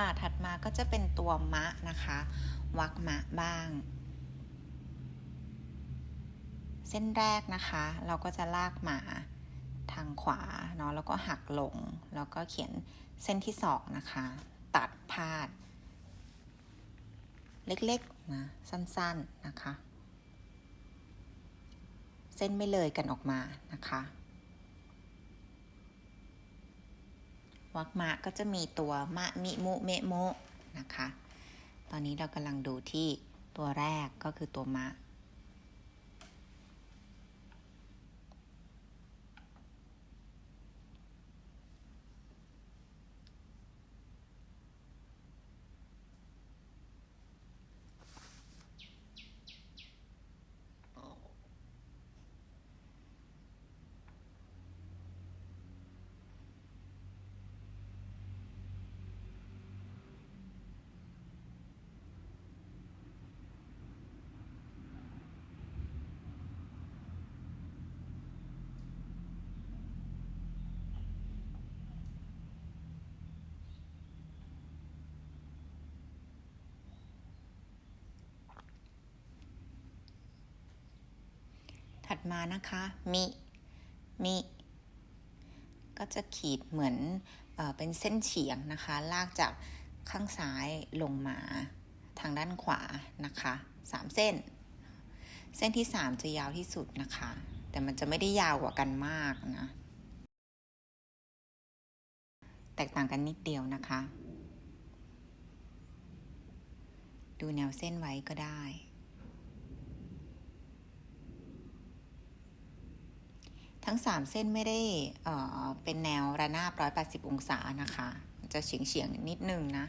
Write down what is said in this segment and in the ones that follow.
ค่ะ ถัดมาก็จะเป็นตัวมะนะคะ วักมะบ้าง เส้นแรกนะคะ เราก็จะลากมาทางขวาเนาะแล้วก็หักลง แล้วก็เขียนเส้นที่สองนะคะ ตัดพาด เล็กๆนะสั้นๆนะคะ เส้นไม่เลยกันออกมานะคะ วักมะก็จะมีตัวมะมิมุเมโมะนะคะ ตอนนี้เรากำลังดูที่ตัวแรกก็คือตัวมะ ดมานะคะ มิ มิ ก็จะขีดเหมือนเอเป็นเส้นเฉียงนะคะ ลากจากข้างซ้ายลงมาทางด้านขวานะคะสามเส้น เส้นที่สามจะยาวที่สุดนะคะ แต่มันจะไม่ได้ยาวกว่ากันมากนะ แตกต่างกันนิดเดียวนะคะ ดูแนวเส้นไว้ก็ได้ ทั้ง 3 เส้นไม่ได้เป็นแนวระนาบ 180 องศานะคะ จะเฉียงเฉียงนิดนึงนะ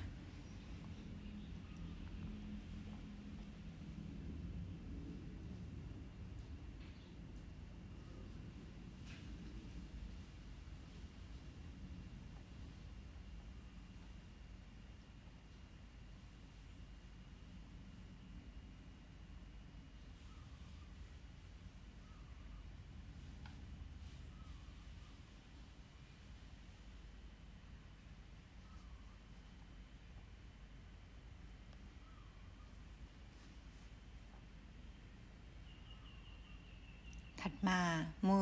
ถัดมามุ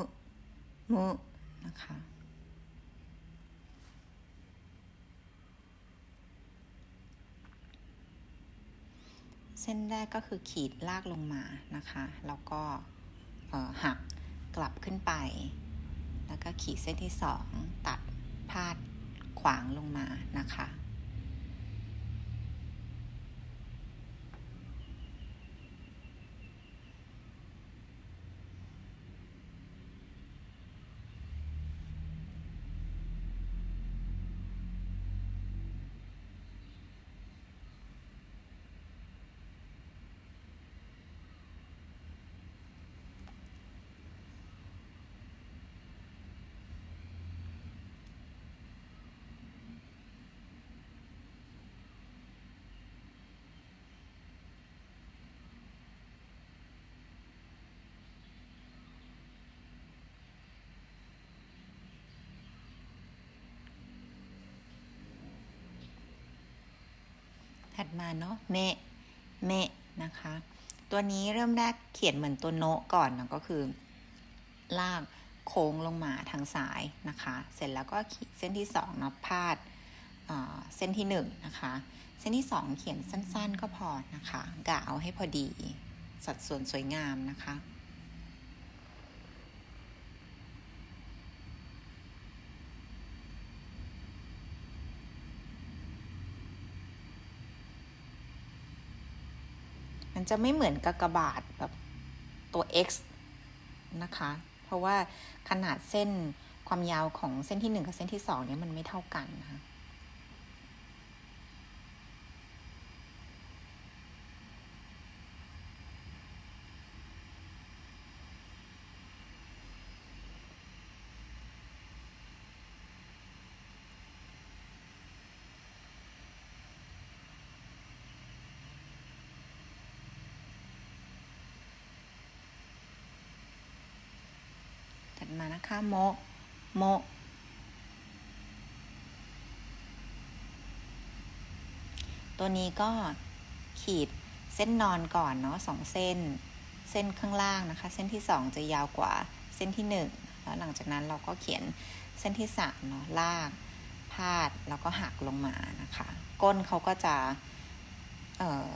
มุนะคะ เส้นแรกก็คือขีดลากลงมานะคะ แล้วก็หักกลับขึ้นไป แล้วก็ขีดเส้นที่สองตัดพาดขวางลงมานะคะ ถัด มาเนาะเมะเมะนะคะ ตัวนี้เริ่มแรกเขียนเหมือนตัวโนะก่อนนะก็คือ ลากโค้งลงมาทางซ้ายนะคะ เสร็จแล้วก็ขีดเส้นที่สองเนาะพาดเส้นที่หนึ่งนะคะ เส้นที่สองเขียนสั้นๆก็พอนะคะกะเอาให้พอดี สัดส่วนสวยงามนะคะ จะไม่เหมือนกากบาทแบบตัว x นะคะ เพราะว่าขนาดเส้นความยาวของเส้นที่หนึ่งกับเส้นที่สองเนี่ยมันไม่เท่ากันนะคะ นะคะโมโมตัวนี้ก็ขีดเส้นนอนก่อนเนาะสองเส้น เส้นข้างล่างนะคะ เส้นที่สองจะยาวกว่าเส้นที่หนึ่งแล้วหลังจากนั้นเราก็เขียนเส้นที่สามเนาะลากพาดแล้วก็หักลงมานะคะ ก้นเขาก็จะ เอ่อ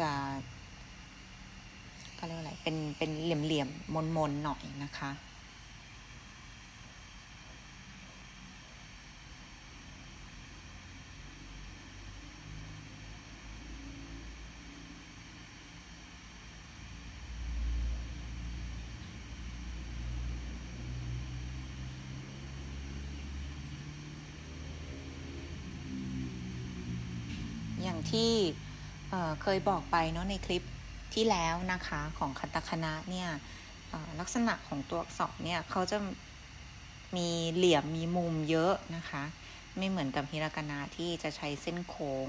จะก็เรียกอะไร เป็น เป็นเหลี่ยมๆ มนๆ หน่อยนะคะ ที่เเคยบอกไปเนาะในคลิปที่แล้วนะคะของคัตคณะเนี่ยลักษณะของตัวอักษรเนี่ยเขาจะมีเหลี่ยมมีมุมเยอะนะคะ ไม่เหมือนกับฮิรากานะที่จะใช้เส้นโค้ง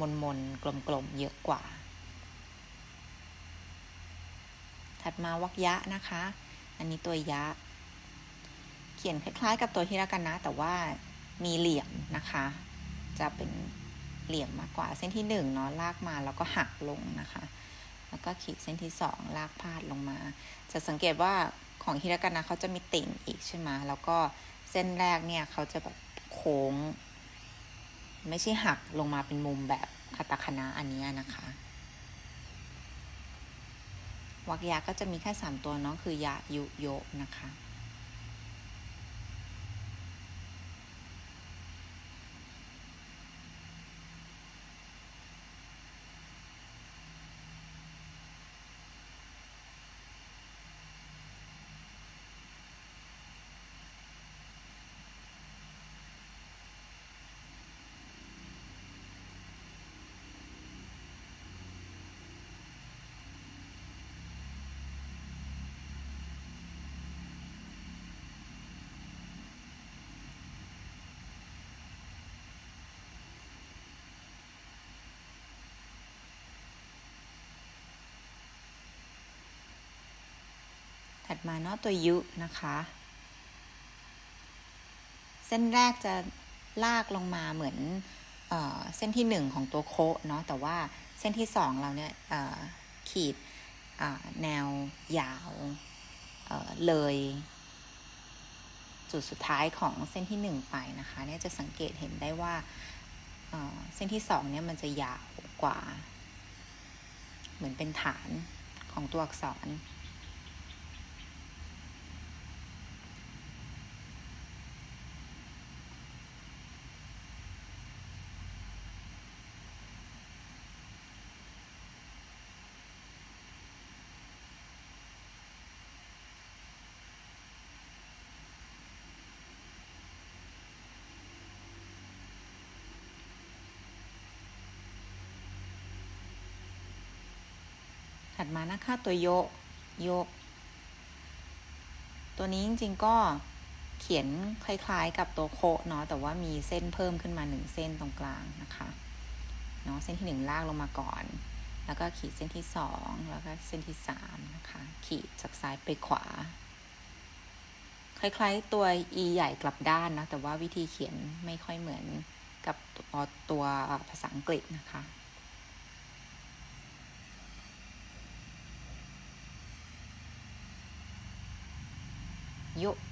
มนมนๆกลมๆ เยอะกว่า ถัดมาวักยะนะคะ อันนี้ตัวยะ เขียนคล้ายๆ กับตัวฮิรากานะแต่ว่ามีเหลี่ยมนะคะ จะเป็นเหลี่ยมมากกว่า เส้นที่หนึ่งเนาะลากมาแล้วก็หักลงนะคะ แล้วก็ขีดเส้นที่สองลากพาดลงมา จะสังเกตว่าของฮิรากานะเขาจะมีติ่งอีกใช่ไหมแล้วก็เส้นแรกเนี่ยเขาจะแบบโค้ง ไม่ใช่หักลงมาเป็นมุมแบบคาตาคณะอันนี้นะคะวักยะก็จะมีแค่สามตัวเนาะคือยะยุโยะนะคะ มาเนาะตัวยุนะคะ เส้นแรกจะลากลงมาเหมือนเออเส้นที่หนึ่งของตัวโคะเนาะแต่ว่าเส้นที่สองเราเนี่ยขีดแนวยาวเเลย จุดสุดท้ายของเส้นที่หนึ่งไปนะคะเนี่ยจะสังเกตเห็นได้ว่าเเส้นที่สองเนี่ยมันจะยาวกว่า เหมือนเป็นฐานของตัวอักษร ถัดมานะคะตัวโยโยตัวนี้จริงๆก็เขียนคล้ายๆกับตัวโคเนาะแต่ว่ามีเส้นเพิ่มขึ้นมาหนึ่งเส้นตรงกลางนะคะเนาะเส้นที่หนึ่งลากลงมาก่อน แล้วก็ขีดเส้นที่สองแล้วก็เส้นที่สามนะคะ ขีดจากซ้ายไปขวา คล้ายๆตัว e ใหญ่กลับด้านนะแต่ว่าวิธีเขียนไม่ค่อยเหมือนกับตัวตัวภาษาอังกฤษนะคะ โ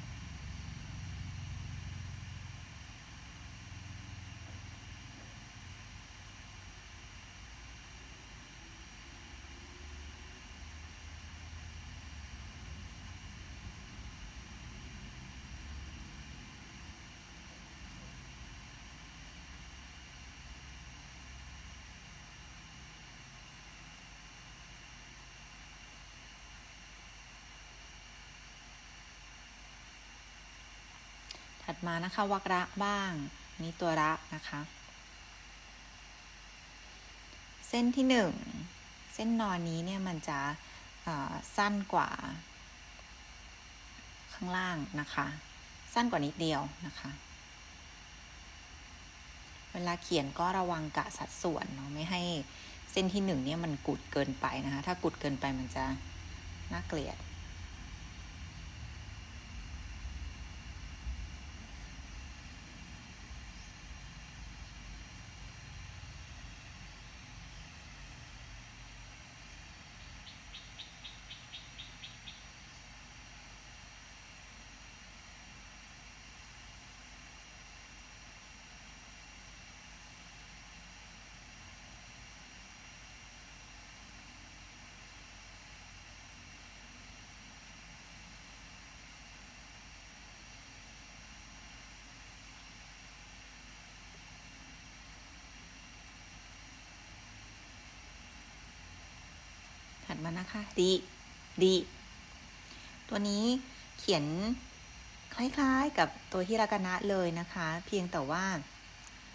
ดมานะคะวักระบ้าง นี่ตัวระนะคะ เส้นที่หนึ่งเส้นนอนนี้เนี่ยมันจะสั้นกว่า ข้างล่างนะคะ สั้นกว่านิดเดียวนะคะ เวลาเขียนก็ระวังกะสัดส่วนเนาะไม่ให้เส้นที่หนึ่งเนี่ยมันกุดเกินไปนะคะ ถ้ากุดเกินไปมันจะน่าเกลียด ถ มานะคะดีดีตัวนี้เขียนคล้ายๆกับตัวฮิรากานะเลยนะคะ เพียงแต่ว่า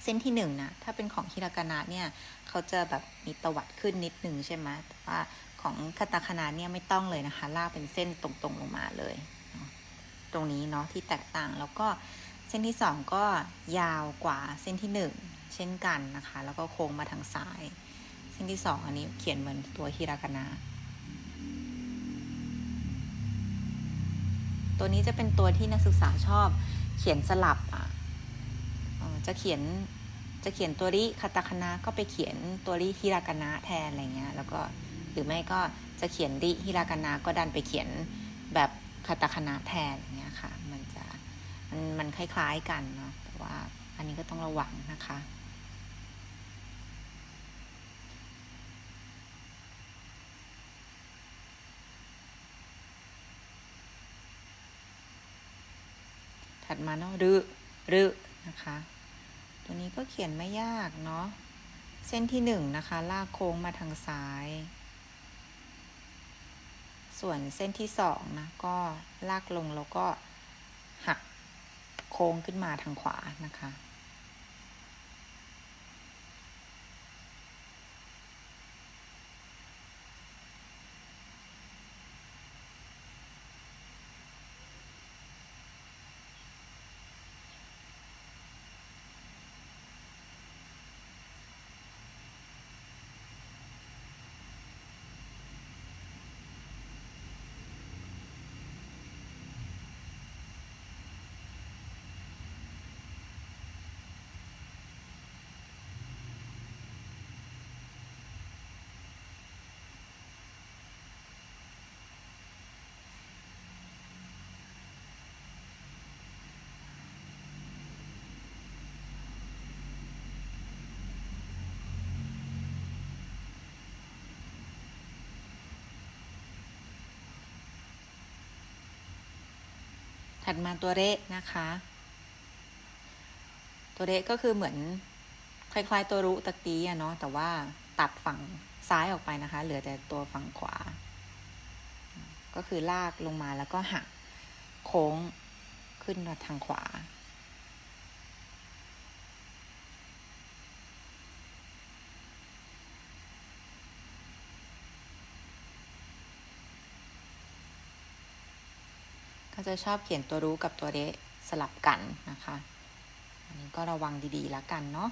เส้นที่หนึ่งนะถ้าเป็นของฮิรากานะเนี่ยเขาจะแบบมีตวัดขึ้นนิดหนึ่งใช่ไหมแต่ว่าของคาตาคานะเนี่ยไม่ต้องเลยนะคะ ลากเป็นเส้นตรงๆลงมาเลย ตรงนี้เนาะที่แตกต่างแล้วก็เส้นที่สองก็ยาวกว่าเส้นที่หนึ่งเช่นกันนะคะ แล้วก็โค้งมาทางซ้าย เส้นที่สองอันนี้เขียนเหมือนตัวฮิรากานะ ตัวนี้จะเป็นตัวที่นักศึกษาชอบ เขียนสลับอะจะเขียนจะเขียนตัวริคาตาคานะก็ไปเขียนตัวริฮิรากานะแทนอะไรเงี้ย แล้วก็หรือไม่ก็จะเขียนริฮิรากานะก็ดันไปเขียนแบบคาตาคานะแทนอย่างเงี้ยค่ะ มันจะมันมันคล้ายๆกันเนาะแต่ว่าอันนี้ก็ต้องระวังนะคะ ถัดมาเนาะรึรึนะคะ ตัวนี้ก็เขียนไม่ยากเนาะ เส้นที่หนึ่งนะคะ ลากโค้งมาทางซ้าย ส่วนเส้นที่สองนะ ก็ลากลงแล้วก็หักโค้งขึ้นมาทางขวานะคะ ถัดมาตัวเระนะคะ ตัวเระก็คือเหมือนคล้ายๆตัวรุตะกี้อะเนาะแต่ว่าตัดฝั่งซ้ายออกไปนะคะ เหลือแต่ตัวฝั่งขวา ก็คือลากลงมาแล้วก็หักโค้งขึ้นมาทางขวา จะชอบเขียนตัวรู้กับตัวเดะสลับกันนะคะ อันนี้ก็ระวังดีๆแล้วกันเนาะ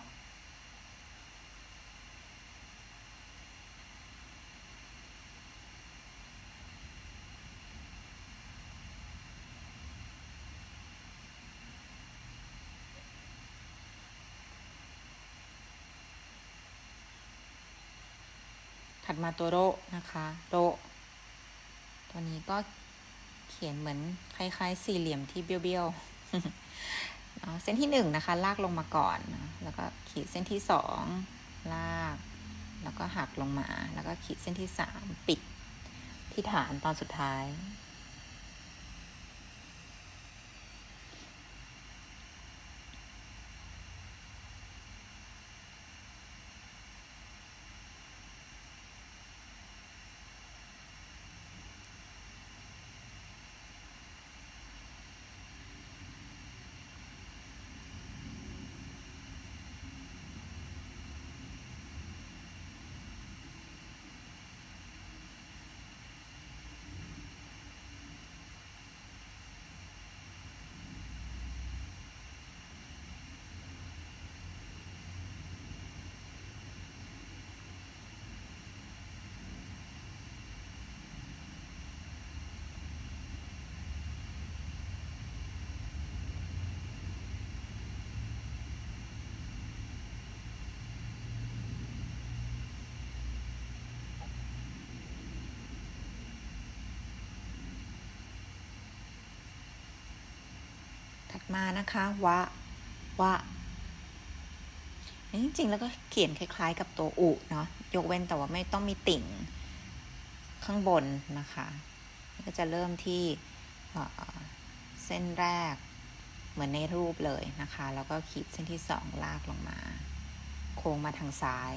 ถัดมาตัวโรนะคะ โร ตัวนี้ก็ ขียนเหมือนคล้ายๆ สี่เหลี่ยมที่เบี้ยวๆเส้นที่หนึ่งนะคะ ลากลงมาก่อน แล้วก็ขีดเส้นที่สองลาก แล้วก็หักลงมา แล้วก็ขีดเส้นที่สามปิดที่ฐานตอนสุดท้าย มานะคะวะวะจริงๆ แล้วก็เขียนคล้าย ๆ กับตัวอุเนาะยกเว้นแต่ว่าไม่ต้องมีติ่งข้างบนนะคะก็จะเริ่มที่เเส้นแรกเหมือนในรูปเลยนะคะ แล้วก็ขีดเส้นที่สองลากลงมา โค้งมาทางซ้าย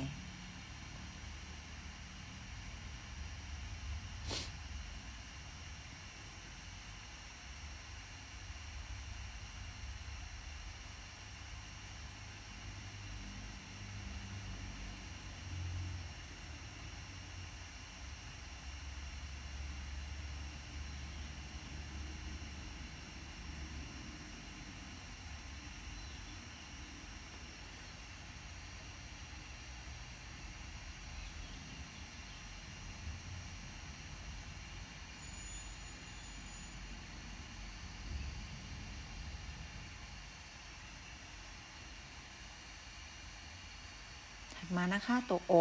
มานะคะตัวโอ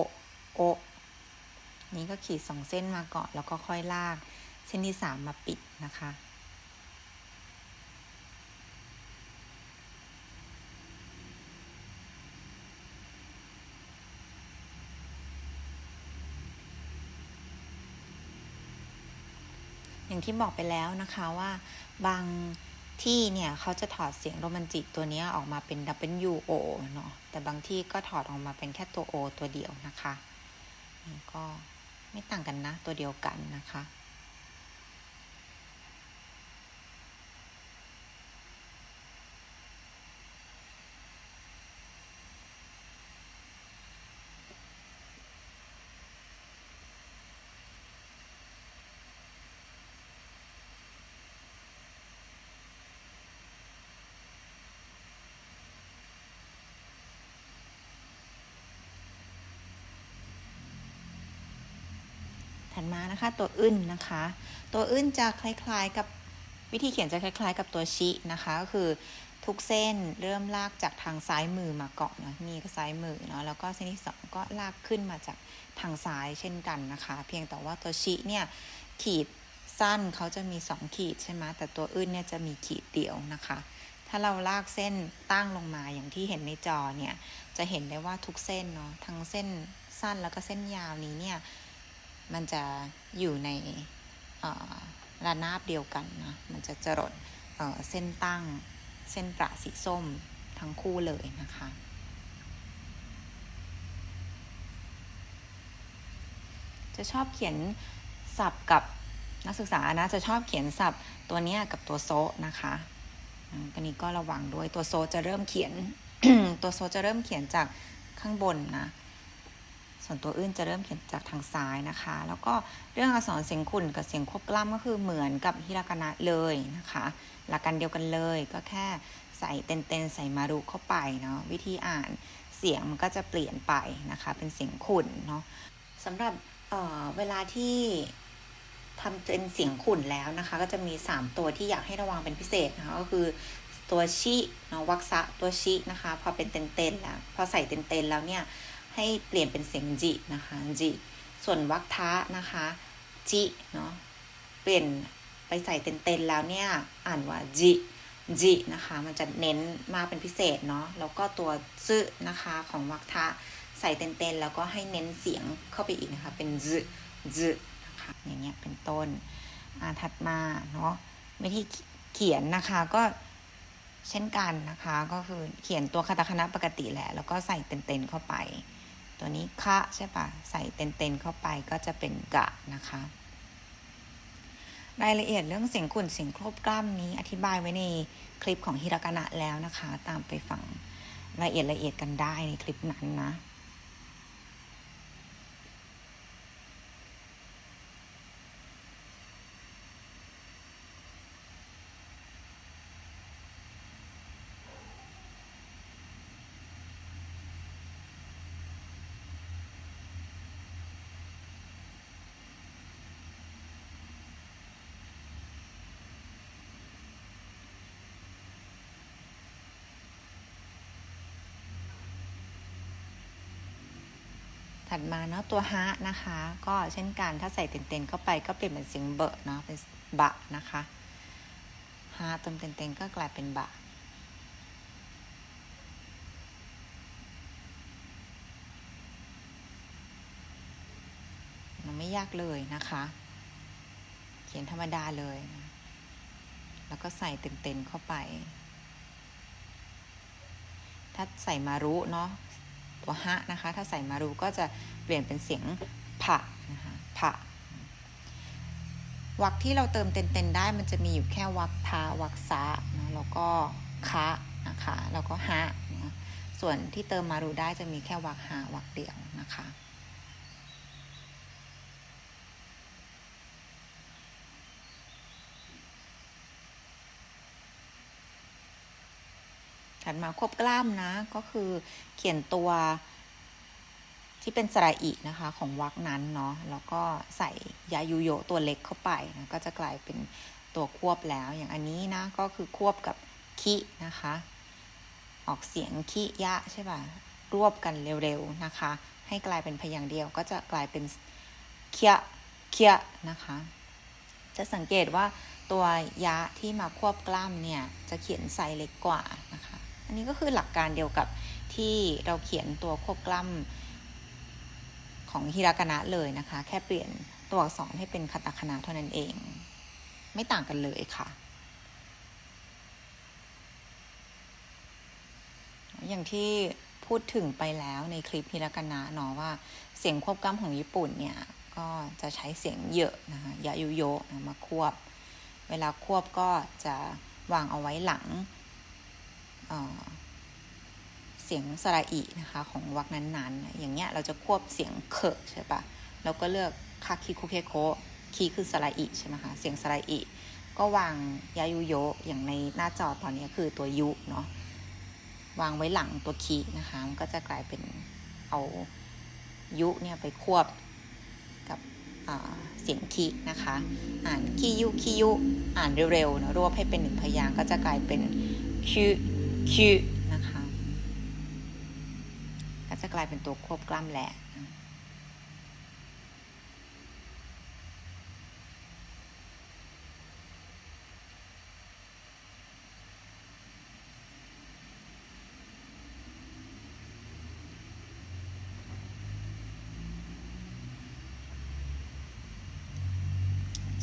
โอนี้ก็ขีดสองเส้นมาก่อนแล้วก็ค่อยลากเส้นที่สามมาปิดนะคะอย่างที่บอกไปแล้วนะคะว่าบาง ที่เนี่ยเขาจะถอดเสียงโรแมนติกตัวนี้ออกมาเป็น W O เนาะแต่บางที่ก็ถอดออกมาเป็นแค่ตัว O ตัวเดียวนะคะก็ไม่ต่างกันนะ ตัวเดียวกันนะคะ ถัดมานะคะตัวอึนนะคะ ตัวอึนจะคล้ายๆกับวิธีเขียนจะคล้าย ๆ กับตัวชินะคะ ก็คือทุกเส้นเริ่มลากจากทางซ้ายมือมาเก่อนนะนี่ก็ซ้ายมือเนาะแล้วก็เส้นที่สองก็ลากขึ้นมาจากทางซ้ายเช่นกันนะคะ เพียงแต่ว่าตัวชิเนี่ยขีดสั้นเขาจะมี 2 ขีดใช่ไหมแต่ตัวอึนเนี่ยจะมีขีดเดียวนะคะ ถ้าเราลากเส้นตั้งลงมาอย่างที่เห็นในจอเนี่ยจะเห็นได้ว่าทุกเส้นเนาะทั้งเส้นสั้นแล้วก็เส้นยาวนี้เนี่ย มันจะอยู่ในระนาบเดียวกันนะ มันจะจรดเเส้นตั้ง เส้นประสีส้มทั้งคู่เลยนะคะ จะชอบเขียนศัพท์กับนักศึกษานะ จะชอบเขียนศัพท์ตัวเนี้ยกับตัวโซนะคะอันนี้ก็ระวังด้วยตัวโซจะเริ่มเขียน ตัวโซจะเริ่มเขียนจากข้างบนนะ ส่วนตัวอื่นจะเริ่มเขียนจากทางซ้ายนะคะ แล้วก็เรื่องอักษรเสียงขุ่นกับเสียงควบกล้ำก็คือเหมือนกับฮิรากานะเลยนะคะ หลักการเดียวกันเลยก็แค่ใส่เต็นๆใส่มารุเข้าไปเนาะวิธีอ่านเสียงมันก็จะเปลี่ยนไปนะคะ เป็นเสียงขุ่นเนาะสำหรับเเวลาที่ทำเป็นเสียงขุ่นแล้วนะคะ ก็จะมี 3 ตัวที่อยากให้ระวังเป็นพิเศษนะคะก็คือตัวชิเนาะวักซะตัวชินะคะ พอเป็นเต็นๆแล้วพอใส่เต็นๆแล้วเนี่ย ให้เปลี่ยนเป็นเสียงจินะคะจิส่วนวักทะนะคะจิเนาะเปลี่ยนไปใส่เต็นๆแล้วเนี่ยอ่านว่าจิจินะคะมันจะเน้นมากเป็นพิเศษเนาะแล้วก็ตัวซึนะคะของวักทะใส่เต็นๆแล้วก็ให้เน้นเสียงเข้าไปอีกนะคะเป็นจจนะคะอย่างเงี้ยเป็นต้นอ่าถัดมาเนาะวิธีเขียนนะคะก็เช่นกันนะคะ ก็คือเขียนตัวคาตาคณะปกติแหละ แล้วก็ใส่เต็นๆเข้าไป ตัวนี้คะใช่ปะใส่เต็นๆเข้าไปก็จะเป็นกะนะคะ รายละเอียดเรื่องเสียงขุ่นเสียงครบกล้ามนี้อธิบายไว้ในคลิปของฮิรากานะแล้วนะคะ ตามไปฟังรายละเอียดละเอียดกันได้ในคลิปนั้นนะ ถัดมาเนาะตัวฮะนะคะ ก็เช่นกันถ้าใส่เต็นๆเข้าไปก็เปลี่ยนเป็นเสียงเบะเนาะเป็นบะนะคะฮะเติมเต็นๆก็กลายเป็นบะมันไม่ยากเลยนะคะ เขียนธรรมดาเลยนะแล้วก็ใส่เต็นๆเข้าไป ถ้าใส่มารุเนาะ ตัวฮะนะคะ ถ้าใส่มารูก็จะเปลี่ยนเป็นเสียงผะนะคะผะวักที่เราเติมเต็นๆได้มันจะมีอยู่แค่วักทาวักซะนะแล้วก็คะนะคะแล้วก็ฮะนะส่วนที่เติมมารูได้จะมีแค่วักหาวักเดียวนะคะ มาควบกล้ามนะ ก็คือเขียนตัวที่เป็นสระอีนะคะ ของวักนั้นเนาะแล้วก็ใส่ยายุโยตัวเล็กเข้าไปนะก็จะกลายเป็นตัวควบแล้ว อย่างอันนี้นะก็คือควบกับคินะคะ ออกเสียงคิยะใช่ป่ะรวบกันเร็วๆนะคะ ให้กลายเป็นพยางค์เดียว ก็จะกลายเป็นเคียเคียนะคะ จะสังเกตว่าตัวยะที่มาควบกล้ำเนี่ย จะเขียนไซส์เล็กกว่านะคะ นนี้ก็คือหลักการเดียวกับที่เราเขียนตัวควบกล้ำของฮิรากานะเลยนะคะ แค่เปลี่ยนตัวอักษรให้เป็นคาตาคานะเท่านั้นเอง ไม่ต่างกันเลยค่ะ อย่างที่พูดถึงไปแล้วในคลิปฮิรากานะเนาะว่าเสียงควบกล้ำของญี่ปุ่นเนี่ย ก็จะใช้เสียงเยอะนะคะยายุโยะมาควบ เวลาควบก็จะวางเอาไว้หลัง เสียงสระอีนะคะ ของวรรคนั้นๆ อย่างเงี้ยเราจะควบเสียงเคใช่ปะเราก็เลือกคาคิคุเคโคคีคือสระอีใช่ไหมคะ เสียงสระอีก็วางยายุโยอย่างในหน้าจอตอนนี้คือตัวยุเนาะวางไว้หลังตัวคีนะคะมันก็จะกลายเป็นเอายุเนี่ยไปควบกับเสียงคีนะคะ อ่านคียุคียุอ่านเร็วๆนะรวบให้เป็นหนึ่งพยางก็จะกลายเป็นคิ คินะคะ ก็จะกลายเป็นตัวควบกล้ำแหละ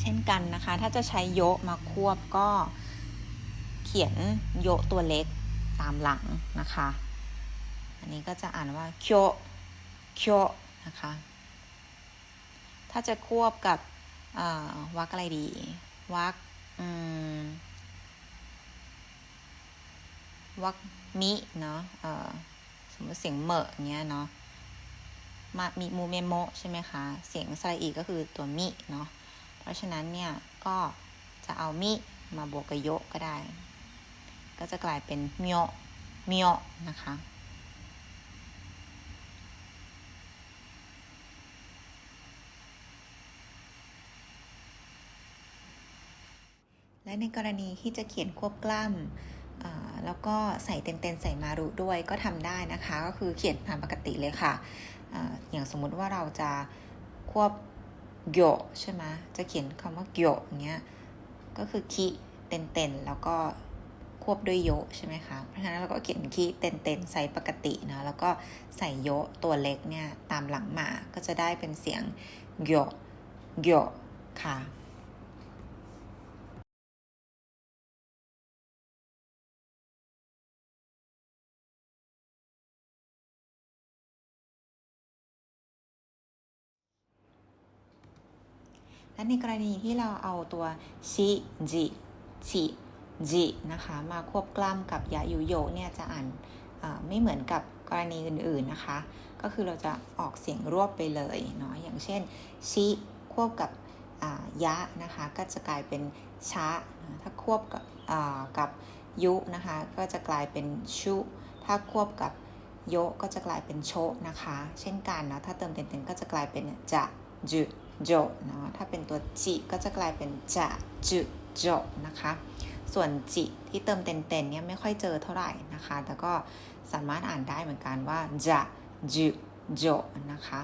เช่นกันนะคะ ถ้าจะใช้โยมาควบก็เขียนโยตัวเล็ก ตามหลังนะคะ อันนี้ก็จะอ่านว่าเคียวเคียวนะคะ ถ้าจะควบกับวักอะไรดี วักวักมิเนาะสมมติเสียงเหมะเงี้ยเนาะมามีมูเมโมใช่ไหมคะ เสียงสระอีก็คือตัวมิเนาะ เพราะฉะนั้นเนี่ยก็จะเอามิมาบวกกับโยก็ได้ ก็จะกลายเป็นเมียวเมียวนะคะ และในกรณีที่จะเขียนควบกล้ำแล้วก็ใส่เต็นๆใส่มารุด้วยก็ทำได้นะคะ ก็คือเขียนตามปกติเลยค่ะออย่างสมมุติว่าเราจะควบโยใช่ไหมจะเขียนคำว่าโยอย่างเงี้ยก็คือคีเต็นๆแล้วก็ วบด้วยโยใช่ไหมคะ เพราะฉะนั้นเราก็เขียนคีเต็นๆไซส์ปกตินะแล้วก็ใส่โยตัวเล็กเนี่ยตามหลังมาก็จะได้เป็นเสียงโยโยค่ะและในกรณีที่เราเอาตัวชิจิชิ จินะคะ มาควบกล้ำกับยายุโยเนี่ยจะอ่านไม่เหมือนกับกรณีอื่นๆนะคะ ก็คือเราจะออกเสียงรวบไปเลยเนาะอย่างเช่น ชิควบกับยะนะคะ ก็จะกลายเป็นชะถ้าควบกับกับยุนะคะ ก็จะกลายเป็นชุ ถ้าควบกับโยก็จะกลายเป็นโชนะคะ เช่นกันนะถ้าเติมเต็มๆก็จะกลายเป็นจะจุโจนะถ้าเป็นตัวจิก็จะกลายเป็นจะจุโจนะคะ ส่วนจิที่เติมเต็นเนี่ยไม่ค่อยเจอเท่าไหร่นะคะ แต่ก็สามารถอ่านได้เหมือนกันว่าจะจุโจนะคะ